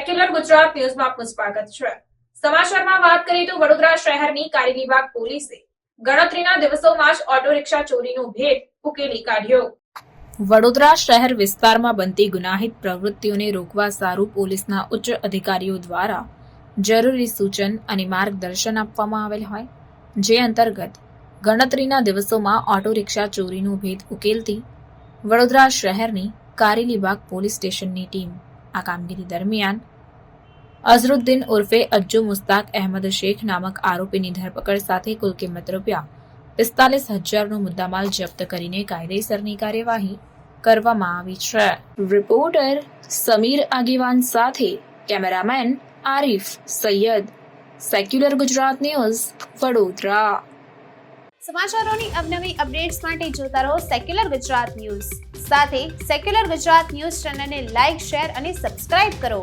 Secular Gujarat ન્યૂઝમાં આપનું સ્વાગત છે. સમાચારમાં વાત કરીએ તો વડોદરા શહેરની કારેલીબાગ પોલીસે ગણતરીના દિવસોમાં જ ઓટો રિક્ષા ચોરીનો ભેદ ઉકેલી કાઢ્યો. વડોદરા શહેર વિસ્તારમાં બનતી ગુનાહિત પ્રવૃત્તિઓને રોકવા સારું પોલીસના ઉચ્ચ અધિકારીઓ દ્વારા જરૂરી સૂચન અને માર્ગદર્શન આપવામાં આવેલ હોય. જે અંતર્ગત ગણતરીના દિવસોમાં ઓટો રિક્ષા ચોરીનો ભેદ ઉકેલતી વડોદરા શહેરની કારેલીબાગ પોલીસ સ્ટેશનની ટીમ આ કામગીરી દરમિયાન અઝરુદ્દીન ઉર્ફે અજ્જુ મુસ્તાક અહેમદ શેખ નામક આરોપીની ધરપકડ સાથે કુલ કિંમત રૂપિયા પિસ્તાલીસ હજારનો મુદ્દામાલ જપ્ત કરીને કાયદેસરની કાર્યવાહી કરવામાં આવી છે. રિપોર્ટર સમીર આગેવાન સાથે cameraman Arif Saiyed. Secular Gujarat news, Vadodara. સમાચારોની અવનવી અપડેટ્સ માટે જોતા રહો સેક્યુલર ગુજરાત ન્યૂઝ. સાથે સેક્યુલર ગુજરાત ન્યૂઝ ચેનલને લાઇક શેર અને સબસ્ક્રાઇબ કરો.